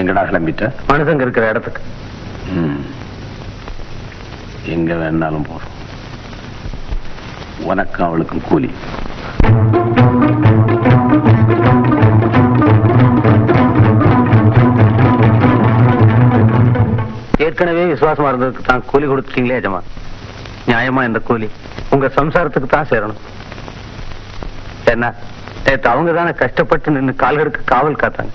எங்கடா கிளம்பிட்ட? மனுஷங்க இருக்கிற இடத்துக்கு. எங்க வேணாலும் போறோம். உனக்கும் அவளுக்கும் கூலி. ஏற்கனவே விசுவாசமா இருந்ததுக்கு தான் கூலி கொடுத்துட்டீங்களே ஜமா நியாயமா இந்த கூலி? உங்க சம்சாரத்துக்கு தான் சேரணும். என்ன? நேற்று அவங்க தானே கஷ்டப்பட்டு நின்று கால்களுக்கு காவல் காத்தாங்க.